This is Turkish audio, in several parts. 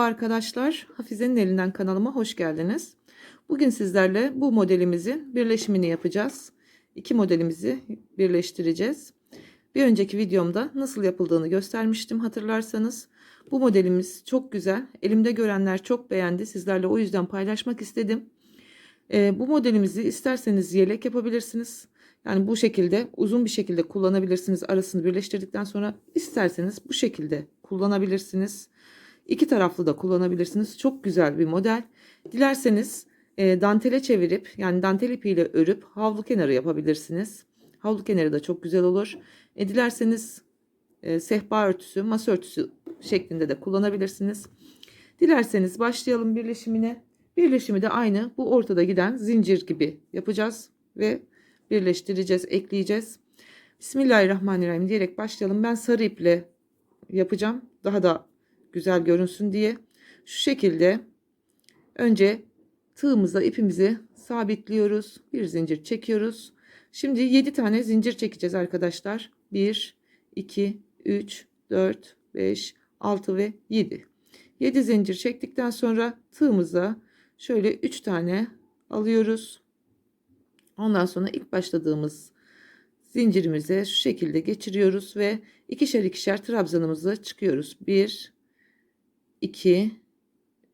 Merhaba arkadaşlar. Hafize'nin elinden kanalıma hoş geldiniz. Bugün sizlerle bu modelimizin birleşimini yapacağız. İki modelimizi birleştireceğiz. Bir önceki videomda nasıl yapıldığını göstermiştim hatırlarsanız. Bu modelimiz çok güzel. Elimde görenler çok beğendi. Sizlerle o yüzden paylaşmak istedim. Ee, bu modelimizi isterseniz yelek yapabilirsiniz. Yani bu şekilde uzun bir şekilde kullanabilirsiniz. Arasını birleştirdikten sonra isterseniz bu şekilde kullanabilirsiniz. İki taraflı da kullanabilirsiniz. Çok güzel bir model. Dilerseniz e, dantele çevirip yani dantel ipiyle örüp havlu kenarı yapabilirsiniz. Havlu kenarı da çok güzel olur. E, dilerseniz e, sehpa örtüsü, masa örtüsü şeklinde de kullanabilirsiniz. Dilerseniz başlayalım birleşimine. Birleşimi de aynı bu ortada giden zincir gibi yapacağız ve birleştireceğiz, ekleyeceğiz. Bismillahirrahmanirrahim diyerek başlayalım. Ben sarı iple yapacağım. Daha da güzel görünsün diye. Şu şekilde önce tığımızla ipimizi sabitliyoruz. Bir zincir çekiyoruz. Şimdi 7 tane zincir çekeceğiz arkadaşlar. 1, 2, 3, 4, 5, 6 ve 7. 7 zincir çektikten sonra tığımıza şöyle 3 tane alıyoruz. Ondan sonra ilk başladığımız zincirimize şu şekilde geçiriyoruz ve ikişer ikişer trabzanımızı çıkıyoruz. 1 2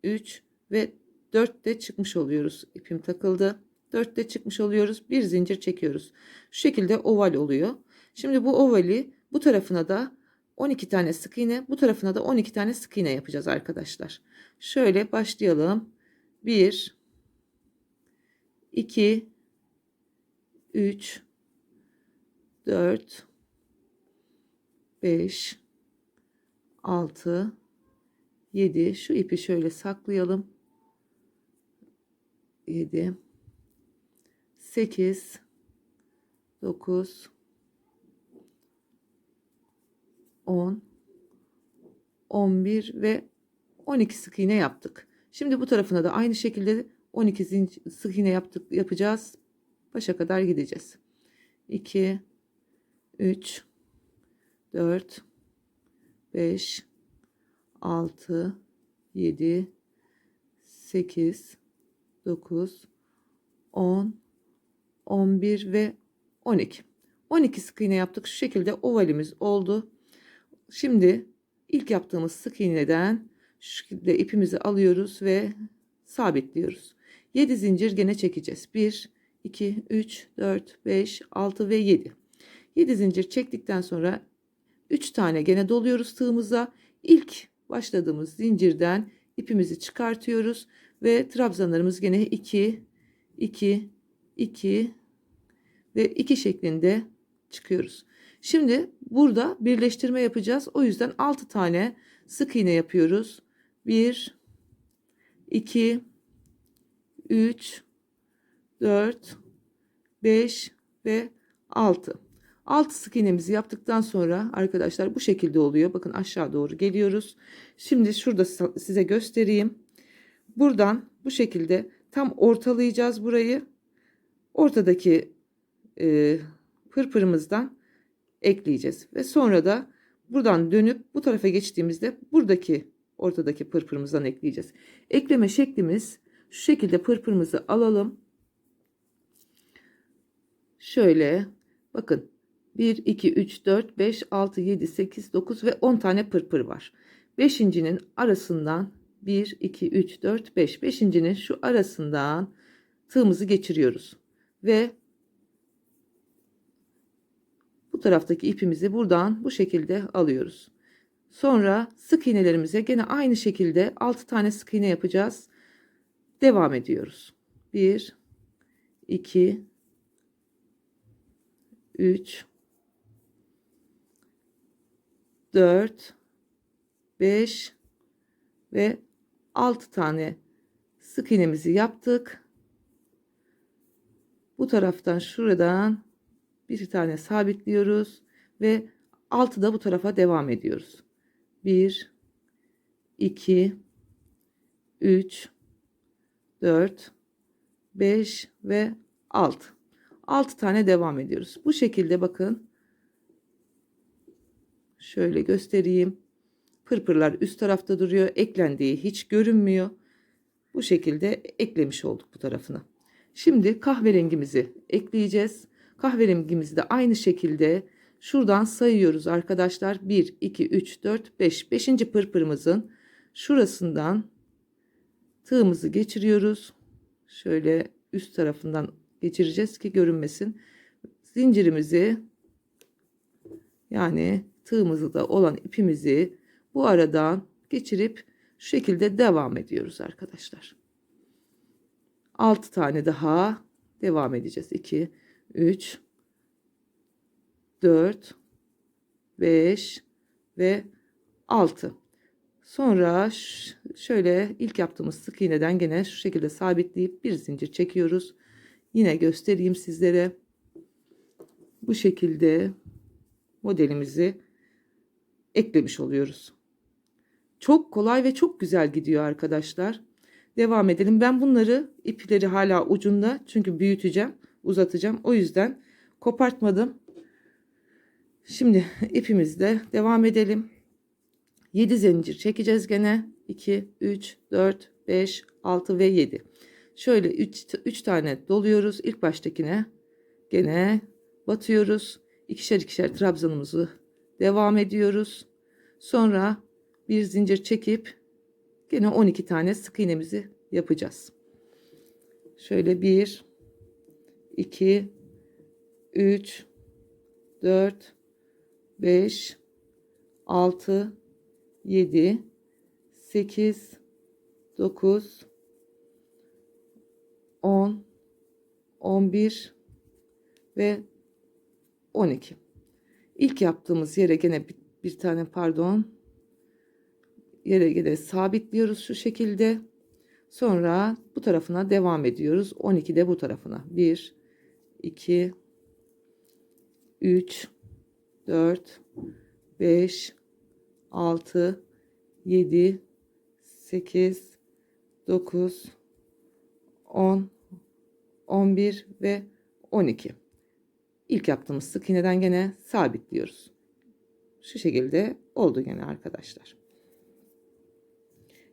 3 ve 4 de çıkmış oluyoruz. İpim takıldı. 4 de çıkmış oluyoruz. Bir zincir çekiyoruz. Şu şekilde oval oluyor. Şimdi bu ovali bu tarafına da 12 tane sık iğne, bu tarafına da 12 tane sık iğne yapacağız arkadaşlar. Şöyle başlayalım. 1 2 3 4 5 6 7 şu ipi şöyle saklayalım 7 8 9 10 11 ve 12 sık iğne yaptık. Şimdi bu tarafına da aynı şekilde 12 zincir sık iğne yaptık yapacağız. Başa kadar gideceğiz. 2 3 4 5 6 7 8 9 10 11 ve 12 12 sık iğne yaptık. Şu şekilde ovalimiz oldu. Şimdi ilk yaptığımız sık iğneden şu şekilde ipimizi alıyoruz ve sabitliyoruz. 7 zincir gene çekeceğiz. 1 2 3 4 5 6 ve 7 7 zincir çektikten sonra 3 tane gene doluyoruz tığımıza. İlk başladığımız zincirden ipimizi çıkartıyoruz ve trabzanlarımız gene 2 2 2 ve 2 şeklinde çıkıyoruz. Şimdi burada birleştirme yapacağız. O yüzden 6 tane sık iğne yapıyoruz. 1 2 3 4 5 ve 6. 6 sık iğnemizi yaptıktan sonra arkadaşlar bu şekilde oluyor. Bakın aşağı doğru geliyoruz. Şimdi şurada size göstereyim. Buradan bu şekilde tam ortalayacağız burayı. Ortadaki e, pırpırımızdan ekleyeceğiz. Ve sonra da buradan dönüp bu tarafa geçtiğimizde buradaki ortadaki pırpırımızdan ekleyeceğiz. Ekleme şeklimiz şu şekilde pırpırımızı alalım. Şöyle bakın 1, 2, 3, 4, 5, 6, 7, 8, 9 ve 10 tane pırpır var. Beşincinin arasından 1, 2, 3, 4, 5. Beşincinin şu arasından tığımızı geçiriyoruz. Ve bu taraftaki ipimizi buradan bu şekilde alıyoruz. Sonra sık iğnelerimize gene aynı şekilde 6 tane sık iğne yapacağız. Devam ediyoruz. 1 2 3 4 5 ve 6 tane sık iğnemizi yaptık. Bu taraftan şuradan bir tane sabitliyoruz ve 6 da bu tarafa devam ediyoruz. 1 2 3 4 5 ve 6. 6 tane devam ediyoruz. Bu şekilde bakın. Şöyle göstereyim. Pırpırlar üst tarafta duruyor. Eklendiği hiç görünmüyor. Bu şekilde eklemiş olduk bu tarafına. Şimdi kahverengimizi ekleyeceğiz. Kahverengimizi de aynı şekilde şuradan sayıyoruz arkadaşlar. 1, 2, 3, 4, 5. 5. pırpırımızın şurasından tığımızı geçiriyoruz. Şöyle üst tarafından geçireceğiz ki görünmesin. Zincirimizi yani tığımızı da olan ipimizi bu aradan geçirip şu şekilde devam ediyoruz arkadaşlar. 6 tane daha devam edeceğiz. 2 3 4 5 ve 6. Sonra şöyle ilk yaptığımız sık iğneden gene şu şekilde sabitleyip bir zincir çekiyoruz. Yine göstereyim sizlere. Bu şekilde modelimizi eklemiş oluyoruz. Çok kolay ve çok güzel gidiyor arkadaşlar. Devam edelim. Ben bunları ipleri hala ucunda çünkü büyüteceğim, uzatacağım. O yüzden kopartmadım. Şimdi ipimizde devam edelim. 7 zincir çekeceğiz gene. 2, 3, 4, 5, 6 ve 7. Şöyle 3, 3 tane doluyoruz. İlk baştakine gene batıyoruz. İkişer ikişer trabzanımızı devam ediyoruz. Sonra bir zincir çekip gene 12 tane sık iğnemizi yapacağız. Şöyle 1 2 3 4 5 6 7 8 9 10 11 ve 12. İlk yaptığımız yere gene bir, bir tane pardon yere gene sabitliyoruz şu şekilde. Sonra bu tarafına devam ediyoruz. 12 de bu tarafına. 1 2 3 4 5 6 7 8 9 10 11 ve 12 İlk yaptığımız sık iğneden gene sabitliyoruz. Şu şekilde oldu gene arkadaşlar.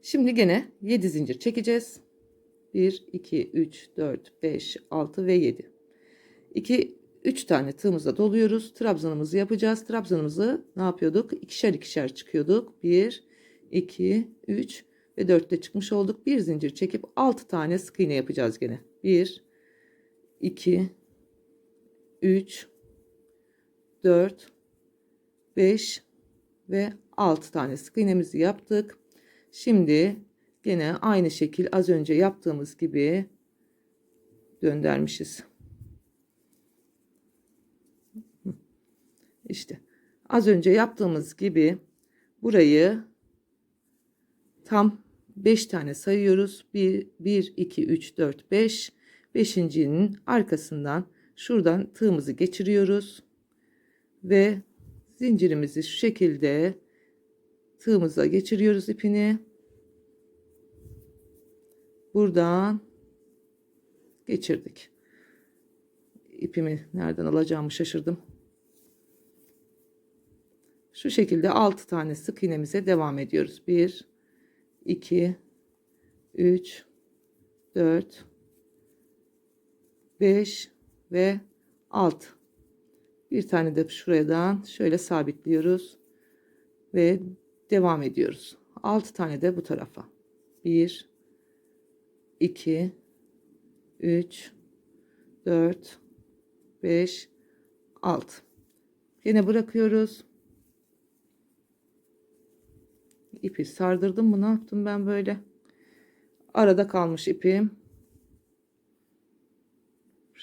Şimdi gene 7 zincir çekeceğiz. 1, 2, 3, 4, 5, 6 ve 7. 2, 3 tane tığımızla doluyoruz. Trabzanımızı yapacağız. Trabzanımızı ne yapıyorduk? İkişer ikişer çıkıyorduk. 1, 2, 3 ve 4'te çıkmış olduk. Bir zincir çekip 6 tane sık iğne yapacağız gene. 1, 2, 3, 4, 5 ve 6 tane sık iğnemizi yaptık. Şimdi gene aynı şekil az önce yaptığımız gibi döndürmüşüz. İşte az önce yaptığımız gibi burayı tam 5 tane sayıyoruz. 1, 1 2, 3, 4, 5. Beşincinin arkasından şuradan tığımızı geçiriyoruz. Ve zincirimizi şu şekilde tığımıza geçiriyoruz ipini. Buradan geçirdik. İpimi nereden alacağımı şaşırdım. Şu şekilde 6 tane sık iğnemize devam ediyoruz. 1 2 3 4 5 ve 6 bir tane de şuradan şöyle sabitliyoruz ve devam ediyoruz. 6 tane de bu tarafa. 1 2 3 4 5 6 yine bırakıyoruz. İpi sardırdım mı? Ne yaptım ben böyle? Arada kalmış ipim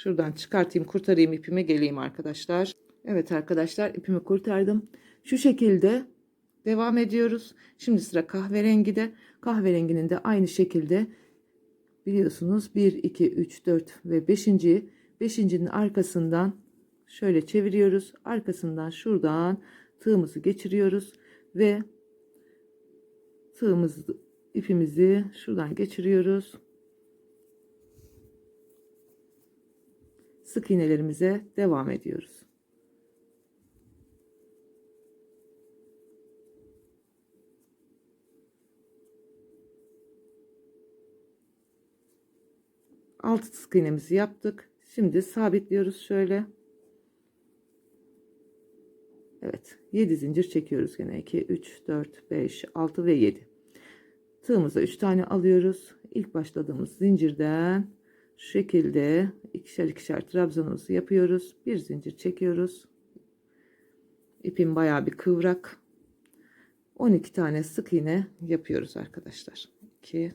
şuradan çıkartayım kurtarayım ipimi geleyim arkadaşlar Evet arkadaşlar ipimi kurtardım şu şekilde devam ediyoruz şimdi sıra kahverengi de kahverenginin de aynı şekilde biliyorsunuz 1 2 3 4 ve 5. 5.'nin arkasından şöyle çeviriyoruz arkasından şuradan tığımızı geçiriyoruz ve tığımız ipimizi şuradan geçiriyoruz. sık iğnelerimize devam ediyoruz. Altı sık iğnemizi yaptık. Şimdi sabitliyoruz şöyle. Evet 7 zincir çekiyoruz yine 2 3 4 5 6 ve 7. Tığımıza 3 tane alıyoruz. İlk başladığımız zincirden şu şekilde ikişer ikişer trabzanımızı yapıyoruz. Bir zincir çekiyoruz. İpim baya bir kıvrak. 12 tane sık iğne yapıyoruz arkadaşlar. 2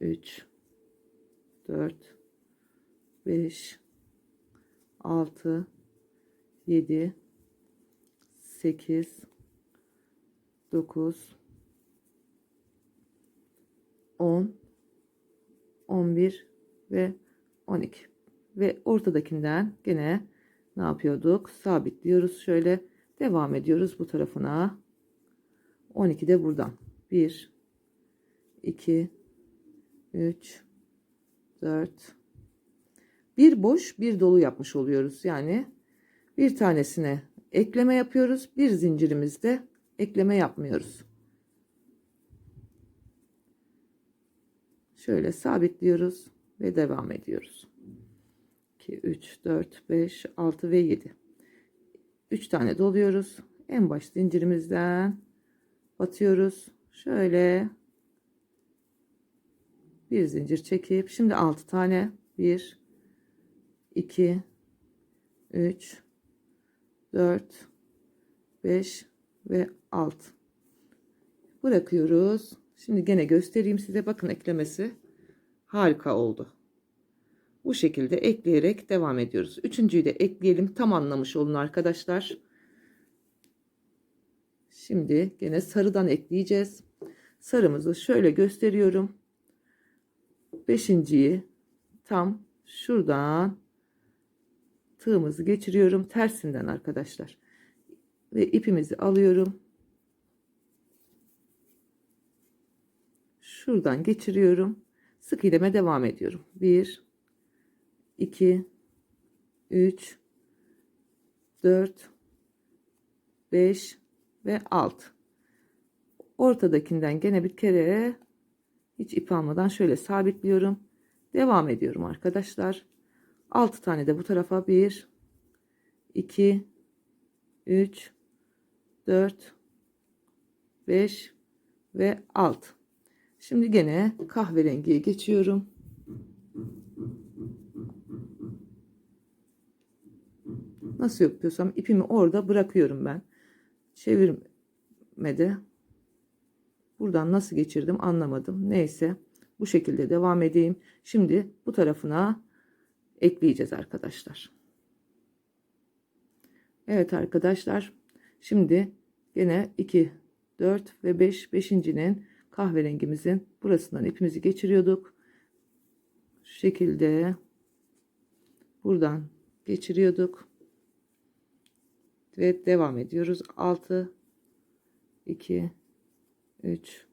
3 4 5 6 7 8 9 10 11 ve 12 ve ortadakinden gene ne yapıyorduk? Sabitliyoruz. Şöyle devam ediyoruz bu tarafına. 12 de buradan. 1 2 3 4 bir boş bir dolu yapmış oluyoruz. Yani bir tanesine ekleme yapıyoruz. Bir zincirimizde ekleme yapmıyoruz. Şöyle sabitliyoruz ve devam ediyoruz. 2, 3, 4, 5, 6 ve 7. 3 tane doluyoruz. En baş zincirimizden batıyoruz. Şöyle bir zincir çekip şimdi 6 tane 1 2 3 4 5 ve 6 bırakıyoruz şimdi gene göstereyim size bakın eklemesi harika oldu bu şekilde ekleyerek devam ediyoruz. Üçüncüyü de ekleyelim. Tam anlamış olun arkadaşlar. Şimdi gene sarıdan ekleyeceğiz. Sarımızı şöyle gösteriyorum. Beşinciyi tam şuradan tığımızı geçiriyorum. Tersinden arkadaşlar. Ve ipimizi alıyorum. Şuradan geçiriyorum. Sık iğneme devam ediyorum. 1 2 3 4 5 ve 6 ortadakinden gene bir kere hiç ip almadan şöyle sabitliyorum. Devam ediyorum arkadaşlar. 6 tane de bu tarafa 1 2 3 4 5 ve 6 şimdi gene kahverengiye geçiyorum nasıl yapıyorsam ipimi orada bırakıyorum ben çevirmede buradan nasıl geçirdim anlamadım neyse bu şekilde devam edeyim şimdi bu tarafına ekleyeceğiz arkadaşlar. Evet arkadaşlar. Şimdi yine 2, 4 ve 5. 5.'nin kahverengimizin burasından ipimizi geçiriyorduk. Şu şekilde buradan geçiriyorduk. Ve devam ediyoruz. 6 2 3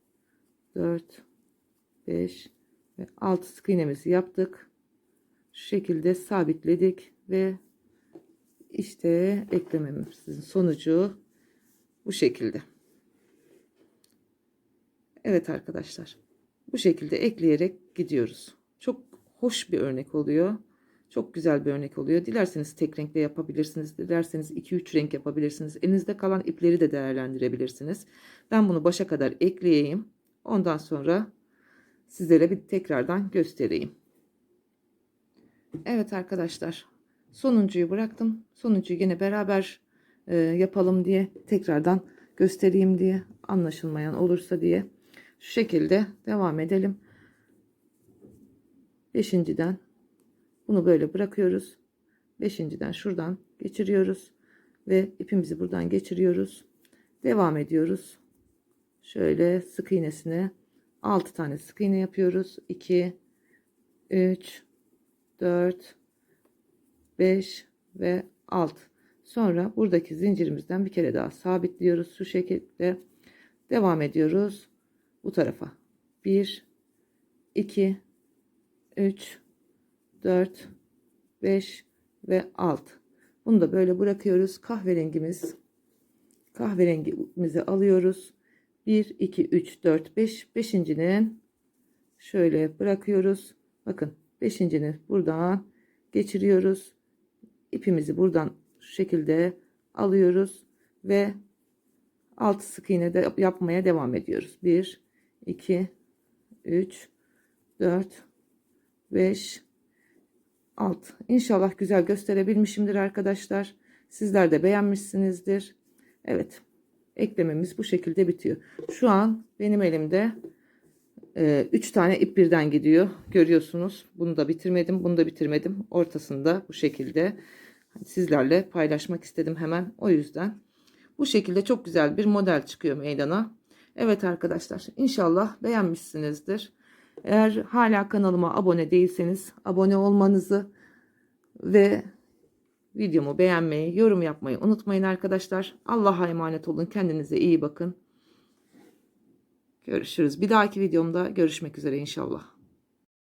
4 5 ve 6 sık iğnemizi yaptık şu şekilde sabitledik ve işte eklememizin sonucu bu şekilde. Evet arkadaşlar. Bu şekilde ekleyerek gidiyoruz. Çok hoş bir örnek oluyor. Çok güzel bir örnek oluyor. Dilerseniz tek renkle yapabilirsiniz. Dilerseniz 2-3 renk yapabilirsiniz. Elinizde kalan ipleri de değerlendirebilirsiniz. Ben bunu başa kadar ekleyeyim. Ondan sonra sizlere bir tekrardan göstereyim. Evet arkadaşlar sonuncuyu bıraktım. Sonuncuyu yine beraber e, yapalım diye tekrardan göstereyim diye anlaşılmayan olursa diye şu şekilde devam edelim. Beşinciden bunu böyle bırakıyoruz. Beşinciden şuradan geçiriyoruz ve ipimizi buradan geçiriyoruz. Devam ediyoruz. Şöyle sık iğnesine 6 tane sık iğne yapıyoruz. 2 3 4 5 ve 6 sonra buradaki zincirimizden bir kere daha sabitliyoruz şu şekilde devam ediyoruz bu tarafa 1 2 3 4 5 ve 6 bunu da böyle bırakıyoruz. Kahverengimiz kahverengimizi alıyoruz. 1 2 3 4 5 beşincinin şöyle bırakıyoruz. Bakın Beşincini buradan geçiriyoruz. İpimizi buradan şu şekilde alıyoruz ve altı sık iğne de yapmaya devam ediyoruz. 1 2 3 4 5 6 İnşallah güzel gösterebilmişimdir arkadaşlar. Sizler de beğenmişsinizdir. Evet. Eklememiz bu şekilde bitiyor. Şu an benim elimde 3 tane ip birden gidiyor. Görüyorsunuz. Bunu da bitirmedim. Bunu da bitirmedim. Ortasında bu şekilde sizlerle paylaşmak istedim hemen. O yüzden bu şekilde çok güzel bir model çıkıyor meydana. Evet arkadaşlar inşallah beğenmişsinizdir. Eğer hala kanalıma abone değilseniz abone olmanızı ve videomu beğenmeyi, yorum yapmayı unutmayın arkadaşlar. Allah'a emanet olun. Kendinize iyi bakın. Görüşürüz. Bir dahaki videomda görüşmek üzere inşallah.